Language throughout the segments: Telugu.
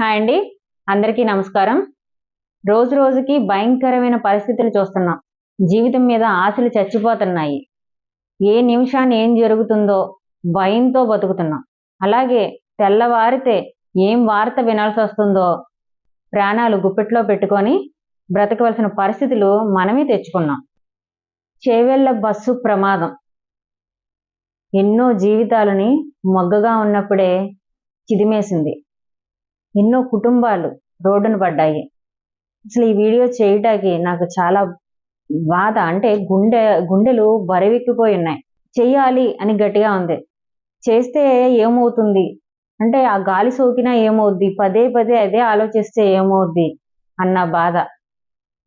హాయ్ అండి. అందరికీ నమస్కారం. రోజు రోజుకి భయంకరమైన పరిస్థితులు చూస్తున్నాం. జీవితం మీద ఆశలు చచ్చిపోతున్నాయి. ఏ నిమిషాన్ని ఏం జరుగుతుందో భయంతో బతుకుతున్నాం. అలాగే తెల్లవారితే ఏం వార్త వినాల్సి వస్తుందో ప్రాణాలు గుప్పెట్లో పెట్టుకొని బ్రతకవలసిన పరిస్థితులు మనమే తెచ్చుకున్నాం. చేవెళ్ళ బస్సు ప్రమాదం. ఎన్నో జీవితాలని మొగ్గగా ఉన్నప్పుడే చిదిమేసింది. ఎన్నో కుటుంబాలు రోడ్డున పడ్డాయి. అసలు ఈ వీడియో చేయటానికి నాకు చాలా బాధ. అంటే గుండె గుండెలు బరువెక్కిపోయి ఉన్నాయి చెయ్యాలి అని గట్టిగా ఉంది. చేస్తే ఏమవుతుంది? అంటే ఆ గాలి సోకినా ఏమవుద్ది? పదే పదే అదే ఆలోచిస్తే ఏమవుద్ది? అన్న బాధ.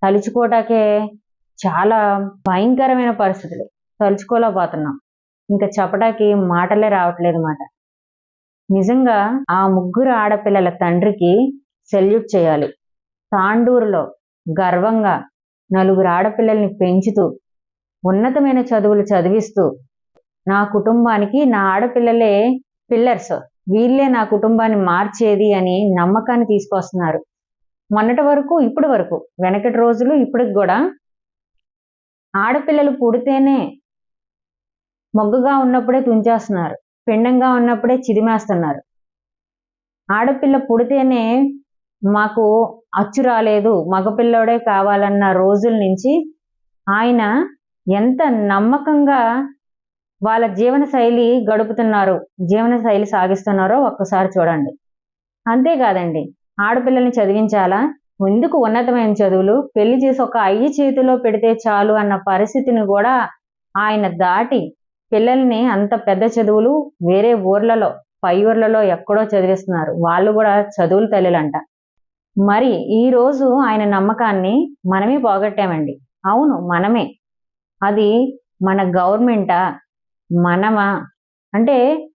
తలుచుకోవటాకే చాలా భయంకరమైన పరిస్థితులు. తలుచుకోలేకపోతున్నాం. ఇంకా చెప్పడానికి మాటలే రావట్లేదు మాట. నిజంగా ఆ ముగ్గురు ఆడపిల్లల తండ్రికి సెల్యూట్ చేయాలి. తాండూరులో గర్వంగా నలుగురు ఆడపిల్లల్ని పెంచుతూ ఉన్నతమైన చదువులు చదివిస్తూ నా కుటుంబానికి నా ఆడపిల్లలే పిల్లర్స్. వీళ్ళే నా కుటుంబాన్ని మార్చేది అని నమ్మకాన్ని తీసుకొస్తున్నారు. మొన్నటి వరకు ఇప్పటి వరకు వెనకటి రోజులు ఇప్పటికి కూడా ఆడపిల్లలు పుడితేనే మొగ్గుగా ఉన్నప్పుడే తుంచేస్తున్నారు. పిండంగా ఉన్నప్పుడే చిదిమేస్తున్నారు. ఆడపిల్ల పుడితేనే మాకు అచ్చు రాలేదు మగపిల్లోడే కావాలన్న రోజుల నుంచి ఆయన ఎంత నమ్మకంగా వాళ్ళ జీవన శైలి గడుపుతున్నారు జీవన శైలి సాగిస్తున్నారో ఒక్కసారి చూడండి. అంతేకాదండి ఆడపిల్లల్ని చదివించాలా? ఎందుకు ఉన్నతమైన చదువులు? పెళ్ళి చేసి ఒక అయ్యి చేతిలో పెడితే చాలు అన్న పరిస్థితిని కూడా ఆయన దాటి పిల్లల్ని అంత పెద్ద చదువులు వేరే ఊర్లలో పై ఊర్లలో ఎక్కడో చదివిస్తున్నారు. వాళ్ళు కూడా చదువులు తల్లులంట. మరి ఈ రోజు ఆయన నమ్మకాన్ని మనమే పోగొట్టామండి. అవును మనమే. అది మన గవర్నమెంటా? మనమా? అంటే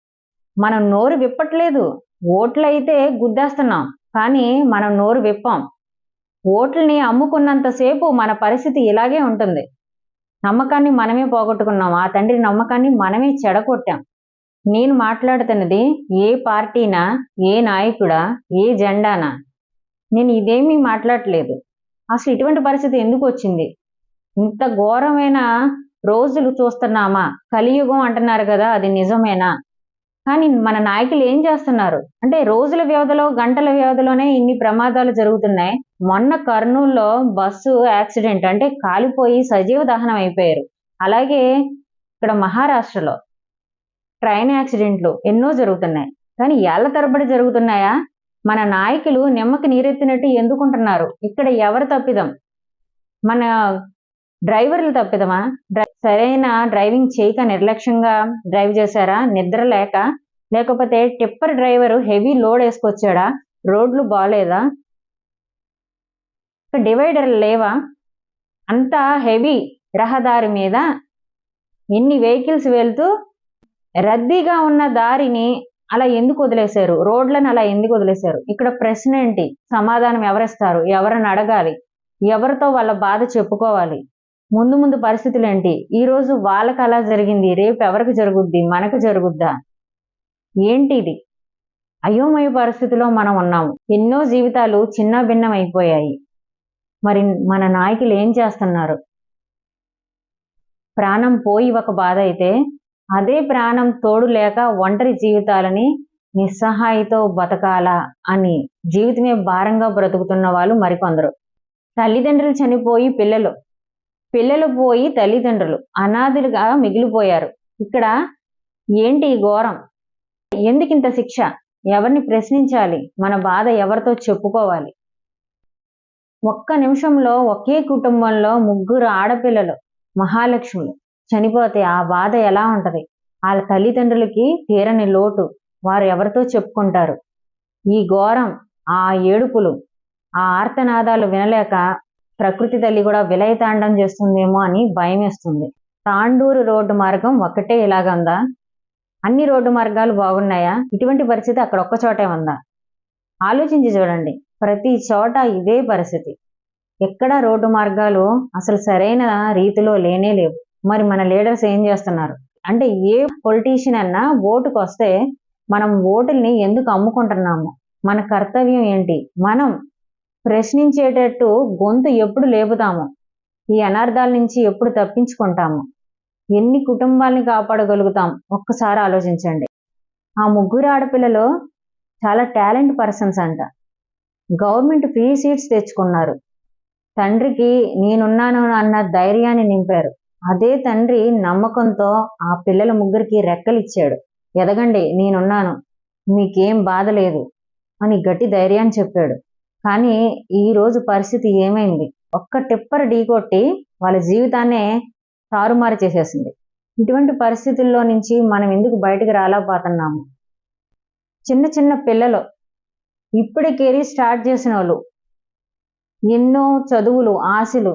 మనం నోరు విప్పట్లేదు. ఓట్లు అయితే గుద్దేస్తున్నాం. కానీ మనం నోరు విప్పాం. ఓట్లని అమ్ముకున్నంతసేపు మన పరిస్థితి ఇలాగే ఉంటుంది. నమ్మకాన్ని మనమే పోగొట్టుకున్నాం. ఆ తండ్రి నమ్మకాన్ని మనమే చెడగొట్టాం. నేను మాట్లాడుతున్నది ఏ పార్టీనా ఏ నాయకుడా ఏ జెండానా? నేను ఇదేమీ మాట్లాడలేదు అసలు ఇటువంటి పరిస్థితి ఎందుకు వచ్చింది? ఇంత ఘోరమైన రోజులు చూస్తున్నామా? కలియుగం అంటున్నారు కదా అది నిజమేనా? కానీ మన నాయకులు ఏం చేస్తున్నారు? అంటే రోజుల వ్యవధిలో గంటల వ్యవధిలోనే ఇన్ని ప్రమాదాలు జరుగుతున్నాయి. మొన్న కర్నూలులో బస్సు యాక్సిడెంట్ అంటే కాలిపోయి సజీవ దహనం అయిపోయారు. అలాగే ఇక్కడ మహారాష్ట్రలో ట్రైన్ యాక్సిడెంట్లు ఎన్నో జరుగుతున్నాయి. కానీ ఏళ్ళ తరబడి జరుగుతున్నాయా? మన నాయకులు నిమ్మకి నీరెత్తినట్టు ఎందుకుంటున్నారు? ఇక్కడ ఎవరు తప్పిదం? మన డ్రైవర్లు తప్పిదమా? సరైన డ్రైవింగ్ చేయక నిర్లక్ష్యంగా డ్రైవ్ చేశారా? నిద్ర లేక లేకపోతే టిప్పర్ డ్రైవర్ హెవీ లోడ్ వేసుకొచ్చాడా? రోడ్లు బాగాలేదా డివైడర్లు లేవా? అంత హెవీ రహదారి మీద ఎన్ని వెహికల్స్ వెళ్తూ రద్దీగా ఉన్న దారిని అలా ఎందుకు వదిలేశారు? రోడ్లను అలా ఎందుకు వదిలేశారు? ఇక్కడ ప్రశ్న ఏంటి? సమాధానం ఎవరిస్తారు? ఎవరిని అడగాలి? ఎవరితో వాళ్ళ బాధ చెప్పుకోవాలి? ముందు ముందు పరిస్థితులు ఏంటి? ఈరోజు వాళ్ళకి అలా జరిగింది రేపు ఎవరికి జరుగుద్ది? మనకు జరుగుద్దా? ఏంటి ఇది అయోమయ పరిస్థితిలో మనం ఉన్నాము. ఎన్నో జీవితాలు చిన్న భిన్నం అయిపోయాయి మరి మన నాయకులు ఏం చేస్తున్నారు? ప్రాణం పోయి ఒక బాధ అయితే అదే ప్రాణం తోడు లేక ఒంటరి జీవితాలని నిస్సహాయతో బతకాలా అని జీవితమే భారంగా బ్రతుకుతున్న వాళ్ళు మరికొందరు. తల్లిదండ్రులు చనిపోయి పిల్లలు పిల్లలు పోయి తల్లిదండ్రులు అనాథులుగా మిగిలిపోయారు. ఇక్కడ ఏంటి ఘోరం? ఎందుకు ఇంత శిక్ష? ఎవరిని ప్రశ్నించాలి? మన బాధ ఎవరితో చెప్పుకోవాలి? ఒక్క నిమిషంలో ఒకే కుటుంబంలో ముగ్గురు ఆడపిల్లలు మహాలక్ష్ములు చనిపోతే ఆ బాధ ఎలా ఉంటది? వాళ్ళ తల్లిదండ్రులకి తీరని లోటు వారు ఎవరితో చెప్పుకుంటారు? ఈ ఘోరం ఆ ఏడుపులు ఆ ఆర్తనాదాలు వినలేక ప్రకృతి తల్లి కూడా విలయతాండం చేస్తుందేమో అని భయం వేస్తుంది. తాండూరు రోడ్డు మార్గం ఒక్కటే ఇలాగందా అన్ని రోడ్డు మార్గాలు బాగున్నాయా? ఇటువంటి పరిస్థితి అక్కడ ఒక్క చోటే ఉందా? ఆలోచించి చూడండి. ప్రతి చోట ఇదే పరిస్థితి. ఎక్కడ రోడ్డు మార్గాలు అసలు సరైన రీతిలో లేనే లేవు. మరి మన లీడర్స్ ఏం చేస్తున్నారు? అంటే ఏ పొలిటీషియన్ అన్నా ఓటుకు వస్తే మనం ఓటుల్ని ఎందుకు అమ్ముకుంటున్నాము? మన కర్తవ్యం ఏంటి? మనం ప్రశ్నించేటట్టు గొంతు ఎప్పుడు లేపుతాము? ఈ అనర్థాల నుంచి ఎప్పుడు తప్పించుకుంటాము? ఎన్ని కుటుంబాలని కాపాడగలుగుతాం? ఒక్కసారి ఆలోచించండి. ఆ ముగ్గురు ఆడపిల్లలు చాలా టాలెంట్ పర్సన్స్ అంట. గవర్నమెంట్ ఫ్రీ సీట్స్ తెచ్చుకున్నారు. తండ్రికి నేనున్నాను అన్న ధైర్యాన్ని నింపారు. అదే తండ్రి నమ్మకంతో ఆ పిల్లల ముగ్గురికి రెక్కలిచ్చాడు. ఎదగండి నేనున్నాను. మీకేం బాధ లేదు అని గట్టి ధైర్యాన్ని చెప్పాడు. కానీ ఈ రోజు పరిస్థితి ఏమైంది? ఒక్క టిప్పర్ ఢీకొట్టి వాళ్ళ జీవితాన్నే తారుమారు చేసేసింది. ఇటువంటి పరిస్థితుల్లో నుంచి మనం ఎందుకు బయటకు రాలేకపోతున్నాము? చిన్న చిన్న పిల్లలు ఇప్పుడే కెరీర్ స్టార్ట్ చేసిన వాళ్ళు ఎన్నో చదువులు ఆశలు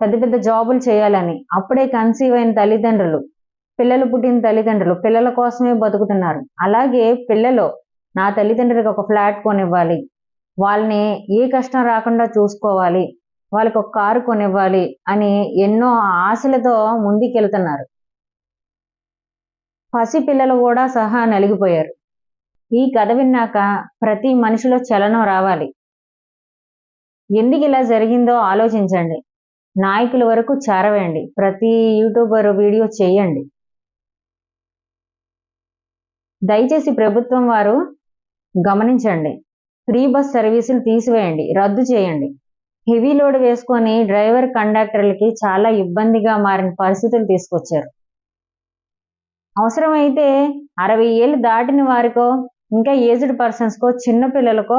పెద్ద పెద్ద జాబులు చేయాలని అప్పుడే కన్సీవ్ అయిన తల్లిదండ్రులు పిల్లలు పుట్టిన తల్లిదండ్రులు పిల్లల కోసమే బతుకుతున్నారు. అలాగే పిల్లలు నా తల్లిదండ్రులకు ఒక ఫ్లాట్ కొనివ్వాలి. వాళ్ళని ఏ కష్టం రాకుండా చూసుకోవాలి వాళ్ళకి ఒక కారు కొనివ్వాలి అని ఎన్నో ఆశలతో ముందుకెళ్తున్నారు. పసి పిల్లలు కూడా సహా నలిగిపోయారు. ఈ కథ విన్నాక ప్రతి మనిషిలో చలనం రావాలి. ఎందుకు ఇలా జరిగిందో ఆలోచించండి. నాయకుల వరకు చేరవేయండి. ప్రతి యూట్యూబర్ వీడియో చేయండి. దయచేసి ప్రభుత్వం వారు గమనించండి. ఫ్రీ బస్ సర్వీసులు తీసివేయండి రద్దు చేయండి. హెవీ లోడ్ వేసుకొని డ్రైవర్ కండక్టర్లకి చాలా ఇబ్బందిగా మారిన పరిస్థితులు తీసుకొచ్చారు. అవసరమైతే అరవై ఏళ్ళు దాటిన వారికో ఇంకా ఏజ్డ్ పర్సన్స్కో చిన్నపిల్లలకో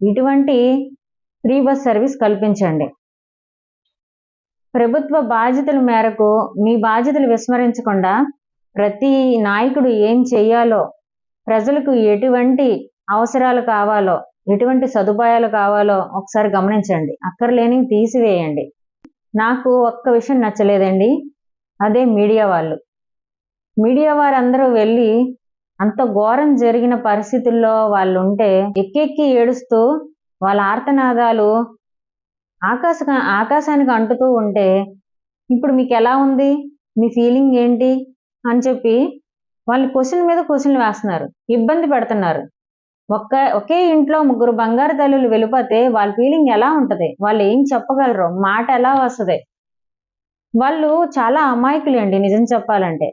ఇటువంటి ఫ్రీ బస్ సర్వీస్ కల్పించండి. ప్రభుత్వ బాధ్యతల మేరకు మీ బాధ్యతలు విస్మరించకుండా ప్రతి నాయకుడు ఏం చేయాలో ప్రజలకు ఎటువంటి అవసరాలు కావాలో ఎటువంటి సదుపాయాలు కావాలో ఒకసారి గమనించండి. అక్కర్లేని తీసివేయండి. నాకు ఒక్క విషయం నచ్చలేదండి. అదే మీడియా వాళ్ళు. మీడియా వారందరూ వెళ్ళి అంత ఘోరం జరిగిన పరిస్థితుల్లో వాళ్ళు ఉంటే ఎక్కెక్కి ఏడుస్తూ వాళ్ళ ఆర్తనాదాలు ఆకాశ ఆకాశానికి అంటుతూ ఉంటే ఇప్పుడు మీకు ఎలా ఉంది? మీ ఫీలింగ్ ఏంటి? అని చెప్పి వాళ్ళు క్వశ్చన్ మీద క్వశ్చన్లు వేస్తున్నారు. ఇబ్బంది పెడుతున్నారు. ఒక్క ఒకే ఇంట్లో ముగ్గురు బంగారు తల్లులు వెళ్ళిపోతే వాళ్ళ ఫీలింగ్ ఎలా ఉంటుంది? వాళ్ళు ఏం చెప్పగలరు? మాట ఎలా వస్తుంది? వాళ్ళు చాలా అమాయకులు అండి నిజం చెప్పాలంటే.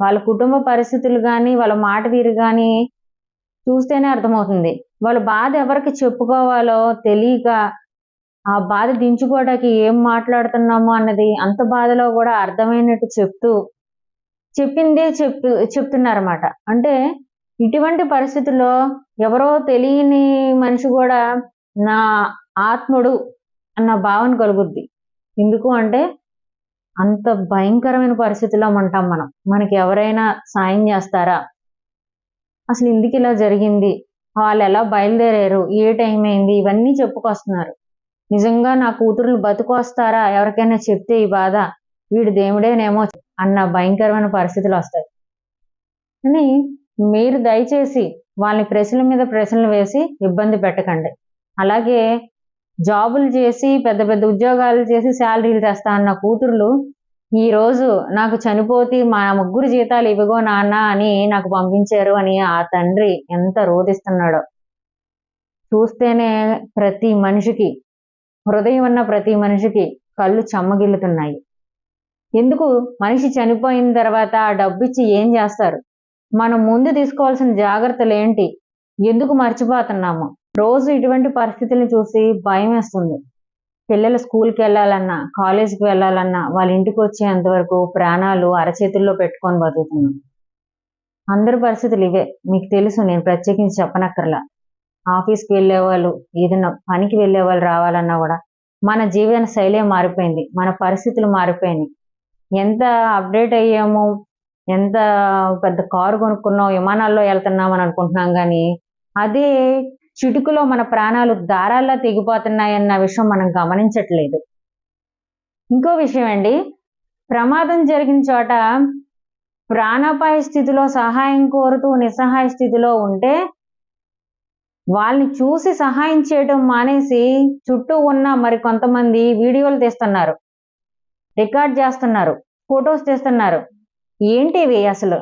వాళ్ళ కుటుంబ పరిస్థితులు కానీ వాళ్ళ మాట తీరు కానీ చూస్తేనే అర్థమవుతుంది. వాళ్ళ బాధ ఎవరికి చెప్పుకోవాలో తెలియక ఆ బాధ దించుకోవడానికి ఏం మాట్లాడుతున్నాము అన్నది అంత బాధలో కూడా అర్థమైనట్టు చెప్తూ చెప్పిందే చెప్పు చెప్తున్నారన్నమాట. అంటే ఇటువంటి పరిస్థితుల్లో ఎవరో తెలియని మనిషి కూడా నా ఆత్ముడు అన్న భావన కలుగుద్ది. ఎందుకు అంటే అంత భయంకరమైన పరిస్థితిలో ఉంటాం మనం. మనకి ఎవరైనా సాయం చేస్తారా? అసలు ఇందుకు ఇలా జరిగింది? వాళ్ళు ఎలా బయలుదేరారు? ఏ టైం అయింది? ఇవన్నీ చెప్పుకొస్తున్నారు. నిజంగా నా కూతురులు బతుకొస్తారా? ఎవరికైనా చెప్తే ఈ బాధ వీడు దేవుడేనేమో అన్న భయంకరమైన పరిస్థితులు వస్తాయి. కానీ మీరు దయచేసి వాళ్ళని ప్రశ్నల మీద ప్రశ్నలు వేసి ఇబ్బంది పెట్టకండి. అలాగే జాబులు చేసి పెద్ద పెద్ద ఉద్యోగాలు చేసి శాలరీలు తెస్తా అన్న కూతుర్లు ఈ రోజు నాకు చనిపోతే మా ముగ్గురు జీతాలు ఇవిగో నాన్న అని నాకు పంపించారు అని ఆ తండ్రి ఎంత రోధిస్తున్నాడో. చూస్తేనే ప్రతి మనిషికి హృదయం ఉన్న ప్రతి మనిషికి కళ్ళు చెమ్మగిల్లుతున్నాయి ఎందుకు? మనిషి చనిపోయిన తర్వాత ఆ డబ్బు ఇచ్చి ఏం చేస్తారు? మనం ముందు తీసుకోవాల్సిన జాగ్రత్తలు ఏంటి ఎందుకు మర్చిపోతున్నాము? రోజు ఇటువంటి పరిస్థితులను చూసి భయం వేస్తుంది పిల్లలు స్కూల్కి వెళ్ళాలన్నా కాలేజీకి వెళ్ళాలన్నా వాళ్ళ ఇంటికి వచ్చేంత వరకు ప్రాణాలు అరచేతుల్లో పెట్టుకొని బతుకుతున్నాం. అందరి పరిస్థితులు ఇవే. మీకు తెలుసు నేను ప్రత్యేకించి చెప్పనక్కర్లా. ఆఫీస్కి వెళ్ళేవాళ్ళు ఏదైనా పనికి వెళ్ళే వాళ్ళు రావాలన్నా కూడా మన జీవన శైలే మారిపోయింది. మన పరిస్థితులు మారిపోయినాయి. ఎంత అప్డేట్ అయ్యామో ఎంత పెద్ద కారు కొనుక్కున్నాం విమానాల్లో వెళ్తున్నాం అని అనుకుంటున్నాం కానీ అదే చిటుకులో మన ప్రాణాలు దారాల్లో తెగిపోతున్నాయన్న విషయం మనం గమనించట్లేదు. ఇంకో విషయం అండి ప్రమాదం జరిగిన చోట ప్రాణాపాయ స్థితిలో సహాయం కోరుతూ నిస్సహాయ స్థితిలో ఉంటే వాళ్ళని చూసి సహాయం చేయడం మానేసి చుట్టూ ఉన్న మరి కొంతమంది వీడియోలు తీస్తున్నారు రికార్డ్ చేస్తున్నారు ఫొటోస్ తీస్తున్నారు. ఏంటి ఇవి అసలు?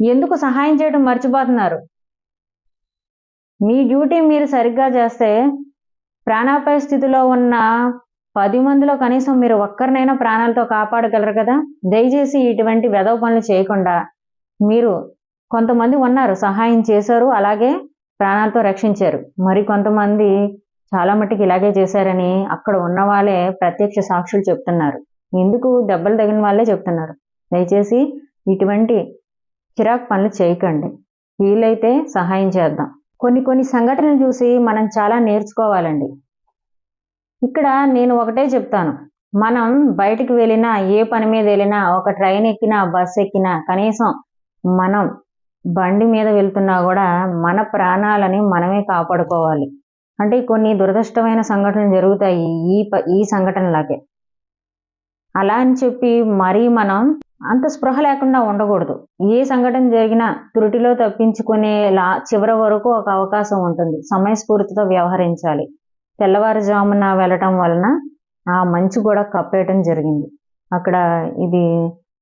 ఎందుకు సహాయం చేయడం మర్చిపోతున్నారు? మీ డ్యూటీ మీరు సరిగ్గా చేస్తే ప్రాణాపాయ స్థితిలో ఉన్న పది మందిలో కనీసం మీరు ఒక్కరినైనా ప్రాణాలతో కాపాడగలరు కదా? దయచేసి ఇటువంటి వెదవ పనులు చేయకుండా మీరు కొంతమంది ఉన్నారు సహాయం చేశారు అలాగే ప్రాణాలతో రక్షించారు. మరి కొంతమంది చాలా మట్టుకు ఇలాగే చేశారని అక్కడ ఉన్న వాళ్ళే ప్రత్యక్ష సాక్షులు చెప్తున్నారు. ఎందుకు దెబ్బలు తగిన వాళ్ళే చెప్తున్నారు? దయచేసి ఇటువంటి చిరాకు పనులు చేయకండి. వీలైతే సహాయం చేద్దాం. కొన్ని కొన్ని సంఘటనలు చూసి మనం చాలా నేర్చుకోవాలండి. ఇక్కడ నేను ఒకటే చెప్తాను. మనం బయటికి వెళ్ళినా ఏ పని మీద వెళ్ళినా ఒక ట్రైన్ ఎక్కినా బస్ ఎక్కినా కనీసం మనం బండి మీద వెళ్తున్నా కూడా మన ప్రాణాలని మనమే కాపాడుకోవాలి. అంటే కొన్ని దురదృష్టమైన సంఘటనలు జరుగుతాయి ఈ ఈ సంఘటనలాగే. అలా అని చెప్పి మరీ మనం అంత స్పృహ లేకుండా ఉండకూడదు. ఏ సంఘటన జరిగినా త్రుటిలో తప్పించుకునే లా చివరి వరకు ఒక అవకాశం ఉంటుంది. సమయస్ఫూర్తితో వ్యవహరించాలి. తెల్లవారుజామున వెళ్ళటం వలన ఆ మంచు కూడా కప్పేయటం జరిగింది. అక్కడ ఇది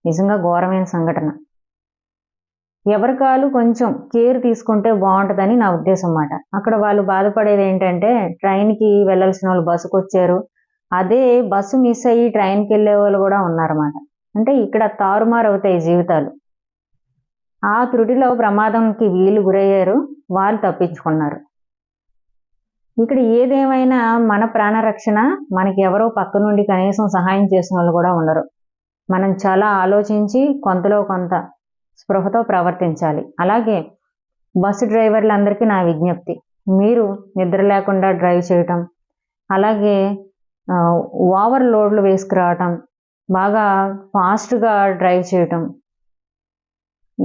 నిజంగా ఘోరమైన సంఘటన. ఎవరి కాలు కొంచెం కేర్ తీసుకుంటే బాగుంటుందని నా ఉద్దేశం అన్నమాట అక్కడ వాళ్ళు బాధపడేది ఏంటంటే ట్రైన్కి వెళ్ళాల్సిన వాళ్ళు బస్సుకు వచ్చారు అదే బస్సు మిస్ అయ్యి ట్రైన్కి వెళ్ళే వాళ్ళు కూడా ఉన్నారన్నమాట. అంటే ఇక్కడ తారుమారు అవుతాయి జీవితాలు. ఆ త్రుటిలో ప్రమాదంకి వీళ్ళు గురయ్యారు వాళ్ళు తప్పించుకున్నారు. ఇక్కడ ఏదేమైనా మన ప్రాణరక్షణ మనకి ఎవరో పక్క నుండి కనీసం సహాయం చేసిన వాళ్ళు కూడా ఉండరు. మనం చాలా ఆలోచించి కొంతలో కొంత స్పృహతో ప్రవర్తించాలి. అలాగే బస్సు డ్రైవర్లందరికీ నా విజ్ఞప్తి. మీరు నిద్ర లేకుండా డ్రైవ్ చేయటం అలాగే ఓవర్ లోడ్లు వేసుకురావటం బాగా ఫాస్ట్గా డ్రైవ్ చేయటం.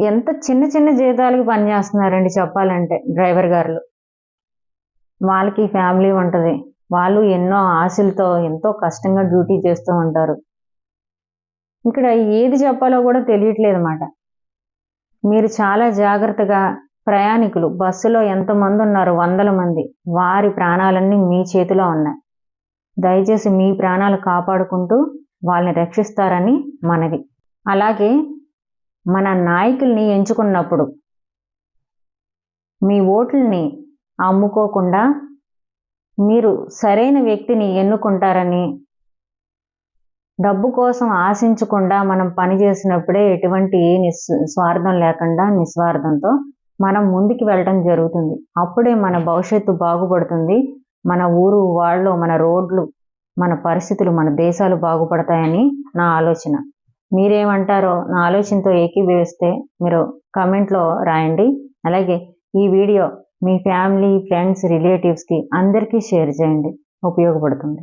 ఎంత చిన్న చిన్న జీతాలకు పనిచేస్తున్నారండి చెప్పాలంటే డ్రైవర్ గారులు వాళ్ళకి ఫ్యామిలీ ఉంటుంది. వాళ్ళు ఎన్నో ఆశలతో ఎంతో కష్టంగా డ్యూటీ చేస్తూ ఉంటారు. ఇక్కడ ఏది చెప్పాలో కూడా తెలియట్లేదు అన్నమాట. మీరు చాలా జాగ్రత్తగా ప్రయాణికులు బస్సులో ఎంతమంది ఉన్నారు? వందల మంది. వారి ప్రాణాలన్నీ మీ చేతిలో ఉన్నాయి. దయచేసి మీ ప్రాణాలు కాపాడుకుంటూ వాళ్ళని రక్షిస్తారని మనవి. అలాగే మన నాయకుల్ని ఎంచుకున్నప్పుడు మీ ఓట్లని అమ్ముకోకుండా మీరు సరైన వ్యక్తిని ఎన్నుకుంటారని డబ్బు కోసం ఆశించకుండా మనం పని చేసినప్పుడే ఎటువంటి నిస్ స్వార్థం లేకుండా నిస్వార్థంతో మనం ముందుకు వెళ్ళడం జరుగుతుంది. అప్పుడే మన భవిష్యత్తు బాగుపడుతుంది. మన ఊరు వాళ్ళు మన రోడ్లు మన పరిస్థితులు మన దేశాలు బాగుపడతాయని నా ఆలోచన. మీరేమంటారో నా ఆలోచనతో ఏకీభవిస్తే మీరు కమెంట్లో రాయండి. అలాగే ఈ వీడియో మీ ఫ్యామిలీ ఫ్రెండ్స్ రిలేటివ్స్కి అందరికీ షేర్ చేయండి. ఉపయోగపడుతుంది.